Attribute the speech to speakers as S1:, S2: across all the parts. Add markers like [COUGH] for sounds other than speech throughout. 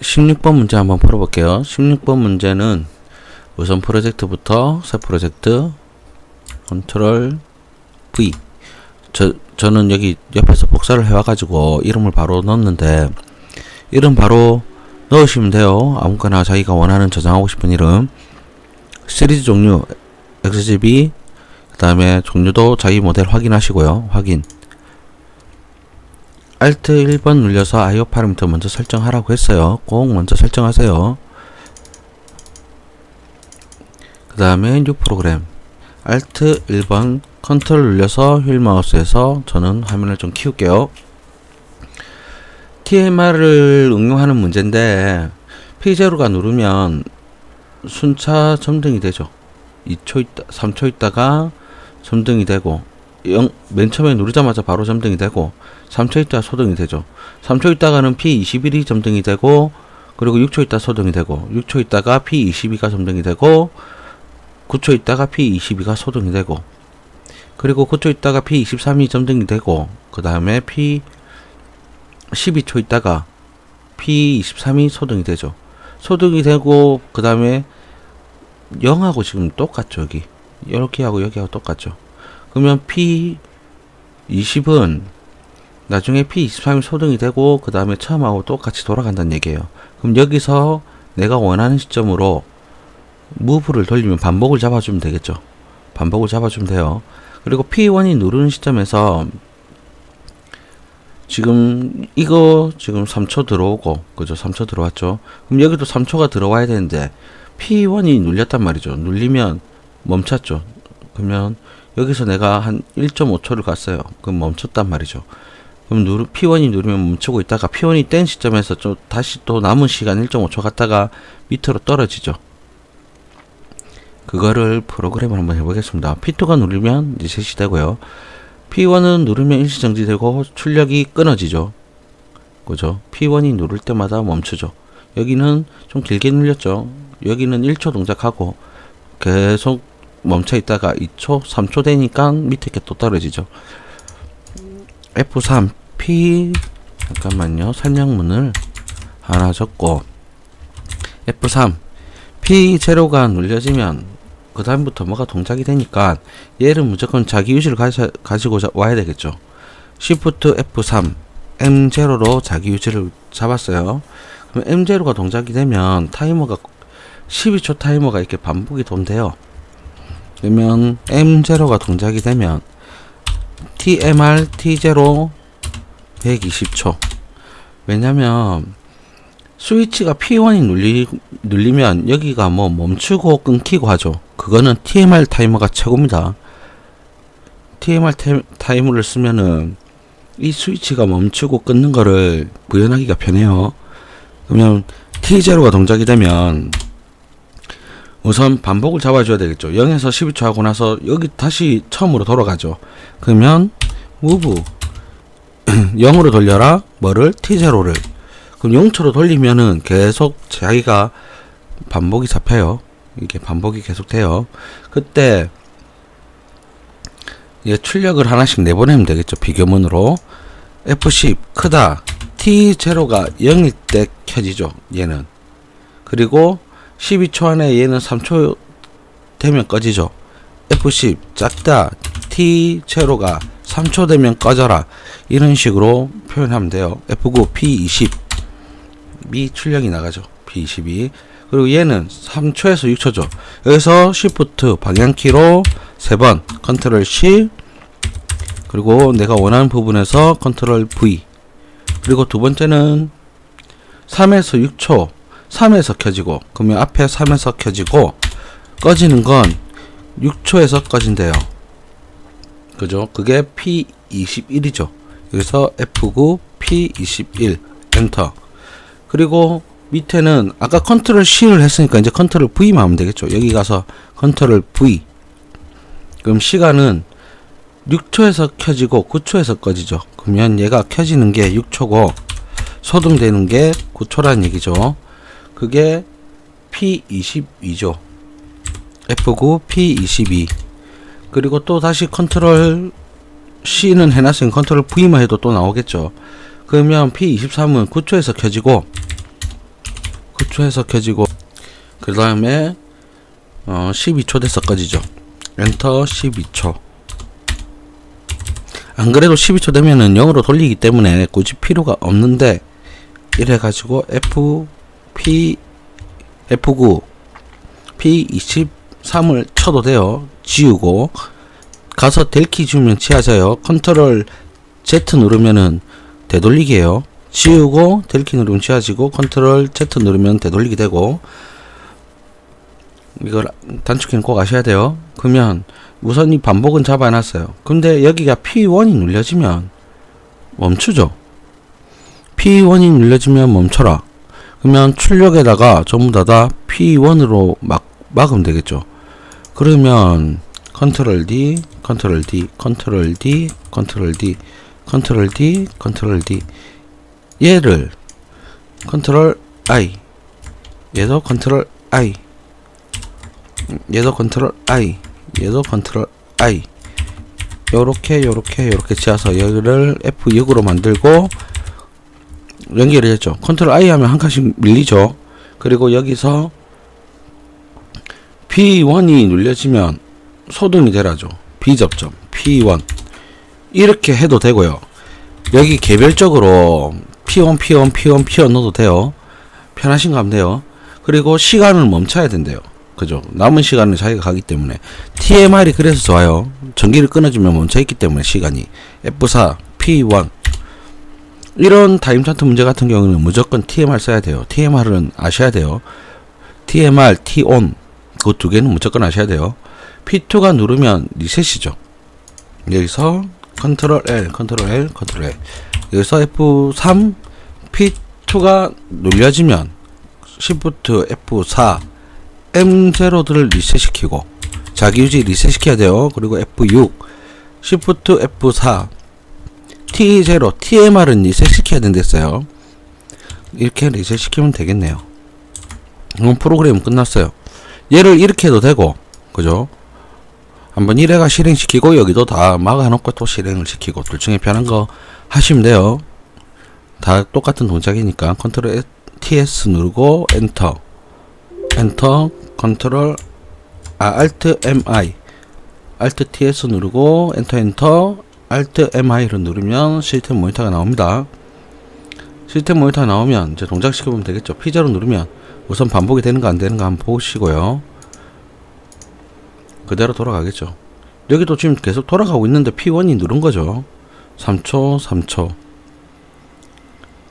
S1: 16번 문제 한번 풀어볼게요. 16번 문제는 우선 프로젝트부터 새 프로젝트 컨트롤 V 저, 저는 여기 옆에서 복사를 해와가지고 이름을 바로 넣었는데 이름 바로 넣으시면 돼요. 아무거나 자기가 원하는 저장하고 싶은 이름 시리즈 종류 XGB 그 다음에 종류도 자기 모델 확인하시고요. 확인 Alt 1번 눌려서 IO 파라미터 먼저 설정하라고 했어요. 꼭 먼저 설정하세요. 그 다음에 New 프로그램 Alt 1번 컨트롤 눌려서 휠 마우스에서 저는 화면을 좀 키울게요. TMR을 응용하는 문제인데 P0가 누르면 순차 점등이 되죠. 2초 있다, 3초 있다가 점등이 되고 0, 맨 처음에 누르자마자 바로 점등이 되고 3초 있다 소등이 되죠. 3초 있다가는 P21이 점등이 되고 그리고 6초 있다 소등이 되고 6초 있다가 P22가 점등이 되고 9초 있다가 P22가 소등이 되고 그리고 9초 있다가 P23이 점등이 되고 그 다음에 P 12초 있다가 P23이 소등이 되죠. 소등이 되고 그 다음에 0하고 지금 똑같죠 여기 이렇게 하고 여기하고 똑같죠. 그러면 P20은 나중에 P23이 소등이 되고 그 다음에 처음하고 똑같이 돌아간다는 얘기예요. 그럼 여기서 내가 원하는 시점으로 무브를 돌리면 반복을 잡아주면 되겠죠. 반복을 잡아주면 돼요. 그리고 P1이 누르는 시점에서 지금 이거 지금 3초 들어오고 그죠? 3초 들어왔죠. 그럼 여기도 3초가 들어와야 되는데 P1이 눌렸단 말이죠. 눌리면 멈췄죠. 그러면 여기서 내가 한 1.5초를 갔어요. 그럼 멈췄단 말이죠. 그럼 누르, P1이 누르면 멈추고 있다가 P1이 뗀 시점에서 좀 다시 또 남은 시간 1.5초 갔다가 밑으로 떨어지죠. 그거를 프로그램을 한번 해보겠습니다. P2가 누르면 리셋이 되고요. P1은 누르면 일시 정지되고 출력이 끊어지죠. 그죠? P1이 누를 때마다 멈추죠. 여기는 좀 길게 눌렸죠. 여기는 1초 동작하고 계속 멈춰 있다가 2초, 3초 되니까 밑에 게 또 떨어지죠. F3 P 잠깐만요. 설명문을 하나 적고 F3 P0가 눌려지면 그 다음부터 뭐가 동작이 되니까 얘를 무조건 자기 가져, 가지고 자- 와야 되겠죠. Shift F3 M0로 자기 유지를 잡았어요. 그럼 M0가 동작이 되면 타이머가 12초 타이머가 이렇게 반복이 돈대요. 그러면 M0가 동작이 되면 TMR T0 120초. 왜냐면 스위치가 P1이 눌리, 눌리면 여기가 뭐 멈추고 끊기고 하죠. 그거는 TMR 타이머가 최고입니다. TMR 타이, 타이머를 쓰면은 이 스위치가 멈추고 끊는 거를 구현하기가 편해요. 그러면 T0가 동작이 되면 우선 반복을 잡아줘야 되겠죠. 0에서 12초 하고 나서 여기 다시 처음으로 돌아가죠. 그러면 move [CLEARS THROAT] 0으로 돌려라 뭐를 T0를 그럼 0초로 돌리면은 계속 자기가 반복이 잡혀요. 이게 반복이 계속 돼요. 그때 얘 출력을 하나씩 내보내면 되겠죠. 비교문으로 F10 크다 T0가 0일 때 켜지죠. 얘는 그리고 12초 안에 얘는 3초 되면 꺼지죠. F10 작다 T0가 3초 되면 꺼져라 이런 식으로 표현하면 돼요. F9 P20 미 출력이 나가죠. P22 그리고 얘는 3초에서 6초죠. 여기서 Shift 방향키로 3번 컨트롤 C 그리고 내가 원하는 부분에서 컨트롤 V 그리고 두 번째는 3에서 6초 3에서 켜지고 그러면 앞에 3에서 켜지고 꺼지는 건 6초에서 꺼진대요. 그죠? 그게 P21이죠. 여기서 F9 P21 엔터. 그리고 밑에는 아까 컨트롤 C를 했으니까 이제 컨트롤 V만 하면 되겠죠. 여기 가서 컨트롤 V. 그럼 시간은 6초에서 켜지고 9초에서 꺼지죠. 그러면 얘가 켜지는 게 6초고 소등되는 게 9초라는 얘기죠. 그게 P22죠. F9 P22 그리고 또 다시 컨트롤 C는 해놨으니 컨트롤 V만 해도 또 나오겠죠. 그러면 P23은 9초에서 켜지고 해서 켜지고 그 다음에 어 12초 돼서 꺼지죠 엔터 12초 안 그래도 12초 되면은 0으로 돌리기 때문에 굳이 필요가 없는데 이래 가지고 F P F9 P23을 쳐도 돼요. 지우고. 가서 델키 주면 지하자요. 컨트롤 Z 누르면은 되돌리기예요. 지우고 델키 누르면 지워지고 컨트롤 Z 누르면 되돌리기 되고. 이걸 단축키는 꼭 아셔야 돼요. 그러면 우선 이 반복은 잡아놨어요. 근데 여기가 P1이 눌려지면 멈추죠. P1이 눌려지면 멈춰라 그러면 출력에다가 전부 다 다 P1으로 막 막으면 되겠죠. 그러면 컨트롤 D 컨트롤 D 컨트롤 D 컨트롤 D 컨트롤 D 컨트롤 D. 얘를 컨트롤 I. 얘도 컨트롤 I. 얘도 컨트롤 I. 얘도 컨트롤 I. 요렇게 요렇게 요렇게 지어서 여기를 F6으로 만들고 연결을 했죠. 컨트롤 I 하면 한 칸씩 밀리죠. 그리고 여기서 P1이 눌려지면 소등이 되라죠. B접점 P1. 이렇게 해도 되고요. 여기 개별적으로 P1 P1 P1 P1 넣어도 돼요. 편하신 거 하면 돼요. 그리고 시간을 멈춰야 된대요. 그죠? 남은 시간을 자기가 가기 때문에. TMR이 그래서 좋아요. 전기를 끊어주면 멈춰 있기 때문에 시간이. F4 P1 이런 타임 차트 문제 같은 경우는 무조건 TMR 써야 돼요. TMR은 아셔야 돼요. TMR, T-ON 그 두 개는 무조건 아셔야 돼요. P2가 누르면 리셋이죠. 여기서 컨트롤 L, 컨트롤 L, 컨트롤 L. 여기서 F3 P2가 눌려지면 Shift F4 M0들을 리셋시키고 자기 유지 리셋시켜야 돼요. 그리고 F6 Shift F4 T0 TMR은 리셋시켜야 된댔어요. 이렇게 리셋시키면 되겠네요. 그럼 프로그램 끝났어요. 얘를 이렇게 해도 되고 그죠? 한번 이래가 실행시키고 여기도 다 막아놓고 또 실행을 시키고 둘 중에 편한 거 하시면 돼요. 다 똑같은 동작이니까 컨트롤 TS 누르고 엔터 엔터 컨트롤 아 알트 MI 알트 TS 누르고 엔터 엔터 알트 MI를 누르면 시스템 모니터가 나옵니다. 시스템 모니터가 나오면 이제 동작 시켜보면 되겠죠. 피자로 누르면 우선 반복이 되는가 안 되는가 한번 보시고요. 그대로 돌아가겠죠. 여기도 지금 계속 돌아가고 있는데 P1이 누른 거죠. 3초 3초.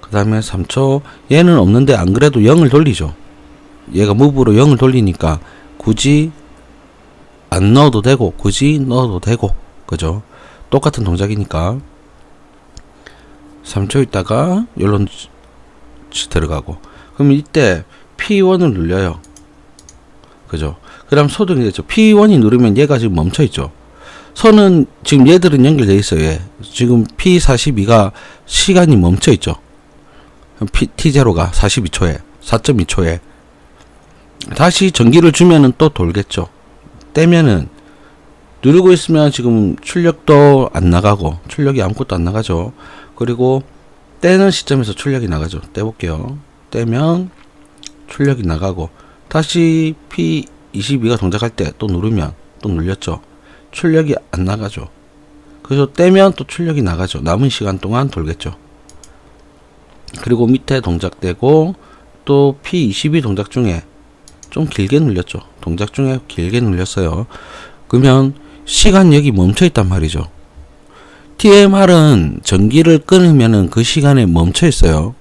S1: 그 다음에 3초. 얘는 없는데 안 그래도 0을 돌리죠. 얘가 무브로 0을 돌리니까 굳이 안 넣어도 되고 굳이 넣어도 되고 그죠 똑같은 동작이니까. 3초 있다가 열론 들어가고. 그럼 이때 P1을 눌려요. 그죠? 그 다음 소등이 되죠 P1이 누르면 얘가 지금 멈춰 있죠. 선은 지금 얘들은 연결돼 있어요 얘. 지금 P42가 시간이 멈춰 있죠. P, T0가 42초에 4.2초에. 다시 전기를 주면은 또 돌겠죠. 떼면은 누르고 있으면 지금 출력도 안 나가고 출력이 아무것도 안 나가죠. 그리고 떼는 시점에서 출력이 나가죠. 떼볼게요. 떼면 출력이 나가고 다시 P22가 동작할 때 또 누르면 또 눌렸죠. 출력이 안 나가죠. 그래서 떼면 또 출력이 나가죠. 남은 시간 동안 돌겠죠. 그리고 밑에 동작되고 또 P22 동작 중에 좀 길게 눌렸죠. 동작 중에 길게 눌렸어요. 그러면 시간 여기 멈춰 있단 말이죠. TMR은 전기를 끊으면은 그 시간에 멈춰 있어요.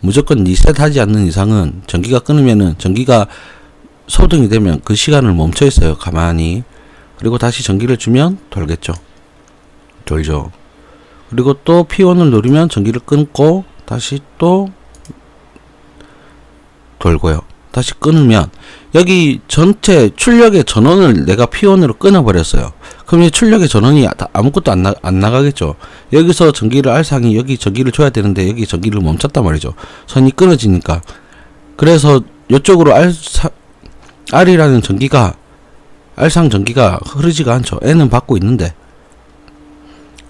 S1: 무조건 리셋하지 않는 이상은 전기가 끊으면은 전기가 소등이 되면 그 시간을 멈춰 있어요 가만히. 그리고 다시 전기를 주면 돌겠죠. 돌죠. 그리고 또 P1을 누르면 전기를 끊고 다시 또 돌고요 다시 끊으면 여기 전체 출력의 전원을 내가 P1으로 끊어버렸어요. 그럼 이 출력의 전원이 다 아무것도 안, 나, 안 나가겠죠. 여기서 전기를 R상이 여기 전기를 줘야 되는데 여기 전기를 멈췄단 말이죠. 선이 끊어지니까. 그래서 이쪽으로 R, R이라는 전기가 R상 전기가 흐르지가 않죠. N은 받고 있는데.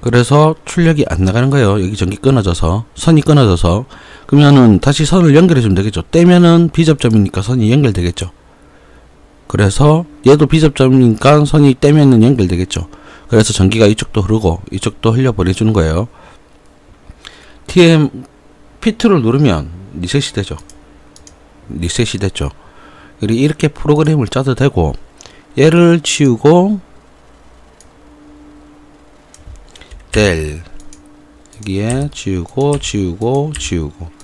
S1: 그래서 출력이 안 나가는 거예요. 여기 전기 끊어져서 선이 끊어져서 그러면은 다시 선을 연결해 주면 되겠죠. 떼면은 비접점이니까 선이 연결되겠죠. 그래서 얘도 비접점이니까 선이 떼면은 연결되겠죠. 그래서 전기가 이쪽도 흐르고 이쪽도 흘려버려 주는 거예요. TM P2를 누르면 리셋이 되죠. 리셋이 됐죠. 그리고 이렇게 프로그램을 짜도 되고 얘를 지우고 델 여기에 지우고 지우고 지우고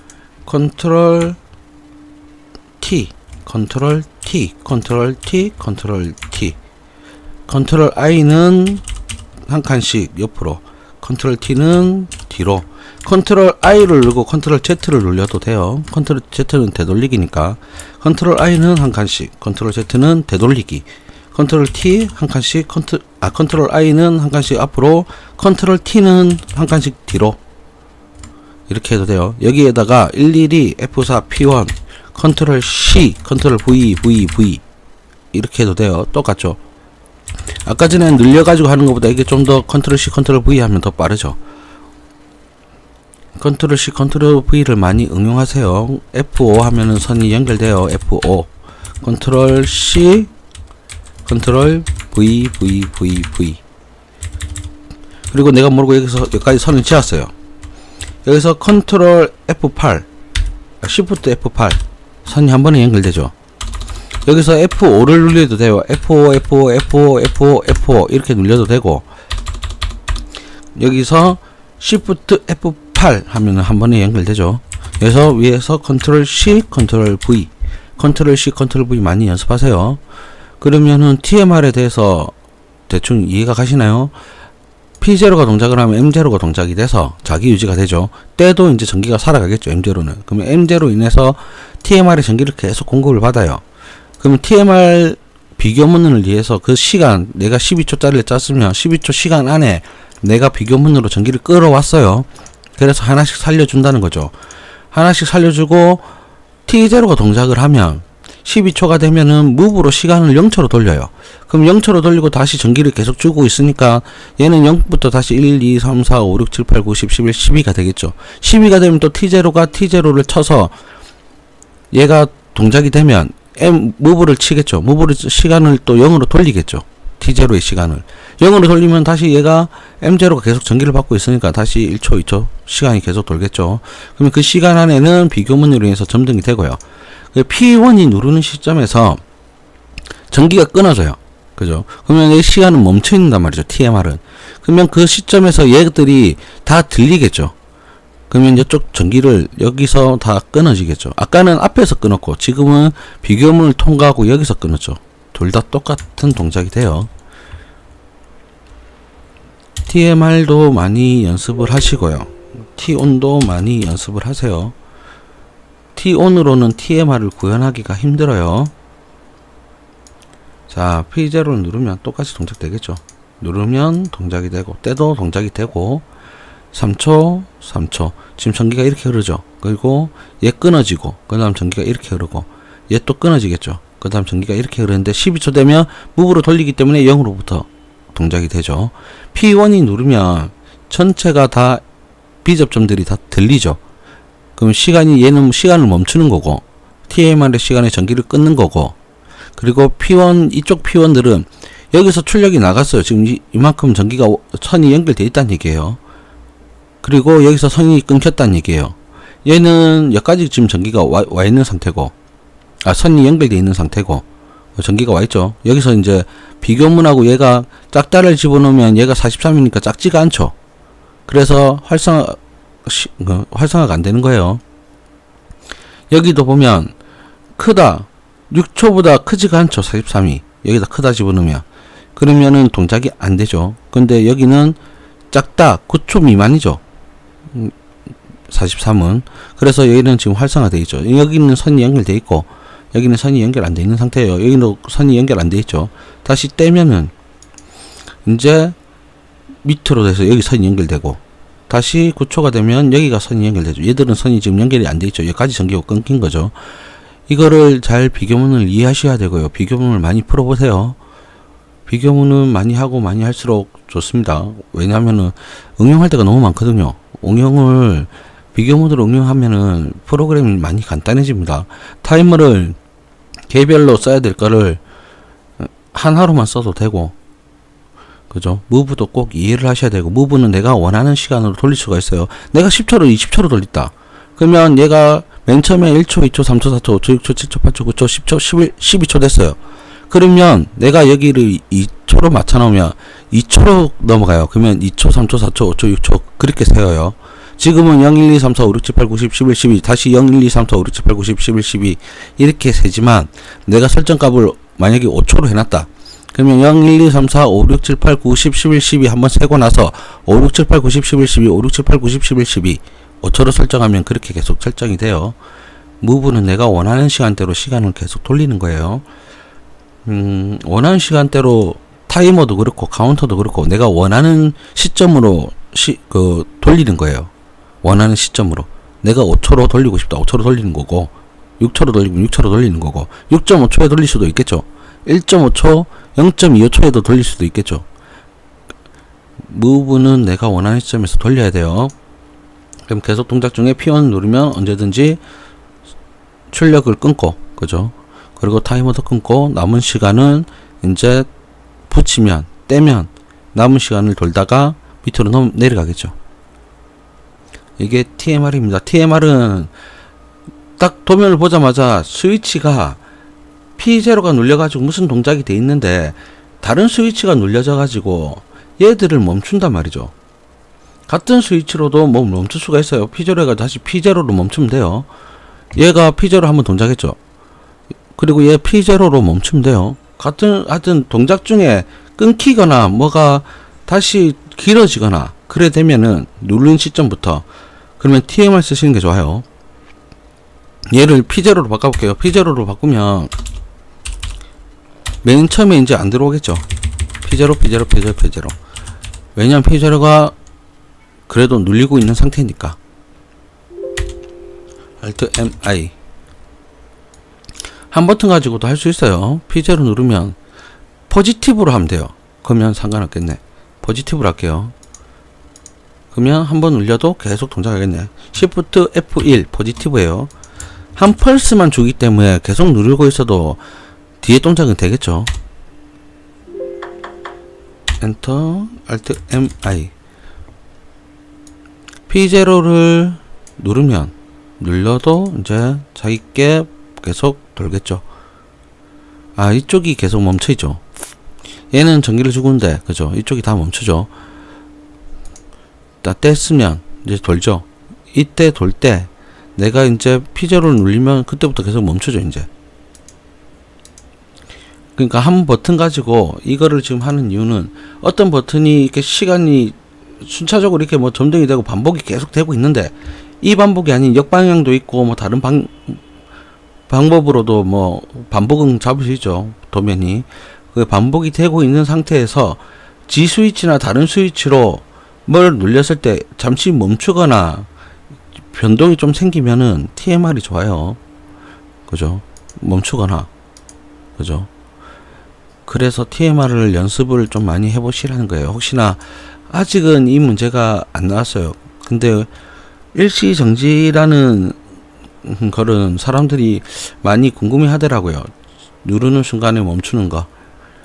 S1: 컨트롤 T 컨트롤 T 컨트롤 T 컨트롤 T. 컨트롤 I는 한 칸씩 옆으로 컨트롤 T는 뒤로. 컨트롤 I를 누르고 컨트롤 Z를 눌려도 돼요. 컨트롤 Z는 되돌리기니까. 컨트롤 I는 한 칸씩 컨트롤 Z는 되돌리기. 컨트롤 T 한 칸씩 컨트 아 컨트롤 I는 한 칸씩 앞으로 컨트롤 T는 한 칸씩 뒤로 이렇게 해도 돼요. 여기에다가 일일이 F4 P1 컨트롤 C 컨트롤 V V V 이렇게 해도 돼요. 똑같죠? 아까 전에 늘려가지고 하는 것보다 이게 좀 더 컨트롤 C 컨트롤 V 하면 더 빠르죠? 컨트롤 C 컨트롤 V를 많이 응용하세요. F5 하면은 선이 연결돼요. F5 컨트롤 C 컨트롤 V V V V. 그리고 내가 모르고 여기서 여기까지 선을 지었어요 여기서 컨트롤 F8 Shift F8 선이 한 번에 연결되죠. 여기서 F5를 눌려도 돼요. F5 F5 F5 F5 F5 이렇게 눌려도 되고. 여기서 Shift F8 하면 한 번에 연결되죠. 그래서 위에서 컨트롤 C 컨트롤 V. 컨트롤 C 컨트롤 V 많이 연습하세요. 그러면은 TMR에 대해서 대충 이해가 가시나요? P0가 동작을 하면 M0가 동작이 돼서 자기 유지가 되죠. 때도 이제 전기가 살아가겠죠. M0는. 그러면 M0로 인해서 TMR의 전기를 계속 공급을 받아요. 그러면 TMR 비교문을 위해서 그 시간 내가 12초짜리를 짰으면 12초 시간 안에 내가 비교문으로 전기를 끌어왔어요. 그래서 하나씩 살려준다는 거죠. 하나씩 살려주고 T0가 동작을 하면 12초가 되면은 무브로 시간을 0초로 돌려요. 그럼 0초로 돌리고 다시 전기를 계속 주고 있으니까 얘는 0부터 다시 1, 2, 3, 4, 5, 6, 7, 8, 9, 10, 11, 12가 되겠죠. 12가 되면 또 T0가 T0를 쳐서 얘가 동작이 되면 M 무브를 치겠죠. 무브를 시간을 또 0으로 돌리겠죠. T0의 시간을 0으로 돌리면 다시 얘가 M0가 계속 전기를 받고 있으니까 다시 1초, 2초 시간이 계속 돌겠죠. 그러면 그 시간 안에는 비교문으로 인해서 점등이 되고요. P1이 누르는 시점에서 전기가 끊어져요. 그죠? 그러면 이 시간은 멈춰 있는단 말이죠. TMR은. 그러면 그 시점에서 얘들이 다 들리겠죠. 그러면 이쪽 전기를 여기서 다 끊어지겠죠. 아까는 앞에서 끊었고 지금은 비교문을 통과하고 여기서 끊었죠. 둘 다 똑같은 동작이 돼요. TMR도 많이 연습을 하시고요. T-ON도 많이 연습을 하세요. T-ON으로는 TMR을 구현하기가 힘들어요. 자, P0를 누르면 똑같이 동작 되겠죠. 누르면 동작이 되고, 때도 동작이 되고, 3초, 3초. 지금 전기가 이렇게 흐르죠. 그리고 얘 끊어지고, 그 다음 전기가 이렇게 흐르고, 얘 또 끊어지겠죠. 그 다음 전기가 이렇게 흐르는데 12초 되면 무브로 돌리기 때문에 0으로부터 동작이 되죠. P1이 누르면 전체가 다 비접점들이 다 들리죠. 그럼 시간이 얘는 시간을 멈추는 거고 TMR의 시간에 전기를 끊는 거고 그리고 P1 이쪽 P1들은 여기서 출력이 나갔어요. 지금 이, 이만큼 전기가 오- 선이 연결돼 있다는 얘기예요. 그리고 여기서 선이 끊겼다는 얘기예요. 얘는 여기까지 지금 전기가 와, 와 있는 상태고 아 선이 연결돼 있는 상태고 어, 전기가 와 있죠. 여기서 이제 비교문하고 얘가 짝다를 집어넣으면 얘가 43이니까 작지가 않죠. 그래서 활성화 시, 그, 활성화가 안 되는 거예요. 여기도 보면 크다. 6초보다 크지가 않죠 43이. 여기다 크다 집어넣으면. 그러면은 동작이 안 되죠. 근데 여기는 작다. 9초 미만이죠. 음, 43은. 그래서 여기는 지금 활성화되어 있죠. 여기는 선이 연결되어 있고 여기는 선이 연결 안돼 있는 상태예요. 여기는 선이 연결 안돼 있죠. 다시 떼면은 이제 밑으로 돼서 여기 선이 연결되고 다시 9초가 되면 여기가 선이 연결되죠. 얘들은 선이 지금 연결이 안 돼 있죠. 여기까지 전기가 끊긴 거죠. 이거를 잘 비교문을 이해하셔야 되고요. 비교문을 많이 풀어보세요. 비교문은 많이 하고 많이 할수록 좋습니다. 왜냐하면은 응용할 때가 너무 많거든요. 응용을 비교 모드를 응용하면은 프로그램이 많이 간단해집니다. 타이머를 개별로 써야 될 거를 한 하루만 써도 되고 그죠? 무브도 꼭 이해를 하셔야 되고 무브는 내가 원하는 시간으로 돌릴 수가 있어요. 내가 10초로 20초로 돌린다. 그러면 얘가 맨 처음에 1초, 2초, 3초, 4초, 5초, 6초, 7초, 8초, 9초, 10초, 11, 12초 됐어요. 그러면 내가 여기를 2초로 맞춰 놓으면 2초로 넘어가요. 그러면 2초, 3초, 4초, 5초, 6초 그렇게 세어요. 지금은 0, 1, 2, 3, 4, 5, 6, 7, 8, 9, 10, 11, 12 다시 0, 1, 2, 3, 4, 5, 6, 7, 8, 9, 10, 11, 12 이렇게 세지만 내가 설정값을 만약에 5초로 해놨다. 그러면 0, 1, 2, 3, 4, 5, 6, 7, 8, 9, 10, 11, 12 한번 세고 나서 5, 6, 7, 8, 9, 10, 11, 12 5, 6, 7, 8, 9, 10, 11, 12 5초로 설정하면 그렇게 계속 설정이 돼요. 무브는 내가 원하는 시간대로 시간을 계속 돌리는 거예요. 음, 원하는 시간대로 타이머도 그렇고 카운터도 그렇고 내가 원하는 시점으로 시, 그 돌리는 거예요. 원하는 시점으로. 내가 5초로 돌리고 싶다. 5초로 돌리는 거고 6초로 돌리면 6초로 돌리는 거고 6.5초에 돌릴 수도 있겠죠. 1.5초, 0.25초에도 돌릴 수도 있겠죠. 무브는 내가 원하는 시점에서 돌려야 돼요. 그럼 계속 동작 중에 P1 누르면 언제든지 출력을 끊고, 그죠? 그리고 타이머도 끊고, 남은 시간은 이제 붙이면, 떼면, 남은 시간을 돌다가 밑으로 넘, 내려가겠죠. 이게 TMR입니다. TMR은 딱 도면을 보자마자 스위치가 P0가 눌려가지고 무슨 동작이 돼 있는데, 다른 스위치가 눌려져가지고 얘들을 멈춘단 말이죠. 같은 스위치로도 뭐 멈출 수가 있어요. P0가 다시 P0로 멈추면 돼요. 얘가 P0 한번 동작했죠. 그리고 얘 P0로 멈추면 돼요. 같은 하여튼 동작 중에 끊기거나 뭐가 다시 길어지거나 그래 되면은 누른 시점부터 그러면 TMR 쓰시는 게 좋아요. 얘를 P0로 바꿔볼게요. P0로 바꾸면 맨 처음에 이제 안 들어오겠죠. P0, P0, P0, P0. 왜냐면 P0가 그래도 눌리고 있는 상태니까. Alt M I 한 버튼 가지고도 할 수 있어요. P0 누르면 포지티브로 하면 돼요. 그러면 상관없겠네. 포지티브로 할게요. 그러면 한 번 눌려도 계속 동작하겠네. Shift F1 포지티브예요. 한 펄스만 주기 때문에 계속 누르고 있어도 뒤에 동작은 되겠죠. 엔터 Alt M I P0를 누르면 눌러도 이제 자기께 계속 돌겠죠. 아 이쪽이 계속 멈춰있죠. 얘는 전기를 주고는데 그죠? 이쪽이 다 멈추죠. 딱 뗐으면 이제 돌죠. 이때 돌 때 내가 이제 P0를 눌리면 그때부터 계속 멈춰져 이제. 그러니까 한 버튼 가지고 이거를 지금 하는 이유는 어떤 버튼이 이렇게 시간이 순차적으로 이렇게 뭐 점등이 되고 반복이 계속 되고 있는데 이 반복이 아닌 역방향도 있고 뭐 다른 방 방법으로도 뭐 반복은 잡을 수 있죠 도면이. 그 반복이 되고 있는 상태에서 G 스위치나 다른 스위치로 뭘 눌렸을 때 잠시 멈추거나 변동이 좀 생기면은 TMR이 좋아요. 그죠? 멈추거나. 그죠 그래서 TMR을 연습을 좀 많이 해보시라는 거예요 혹시나 아직은 이 문제가 안 나왔어요. 근데 일시 정지라는 거는 사람들이 많이 궁금해 하더라고요. 누르는 순간에 멈추는 거.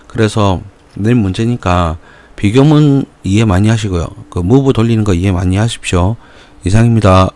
S1: 그래서 내 문제니까 비교문 이해 많이 하시고요. 그 무브 돌리는 거 이해 많이 하십시오. 이상입니다.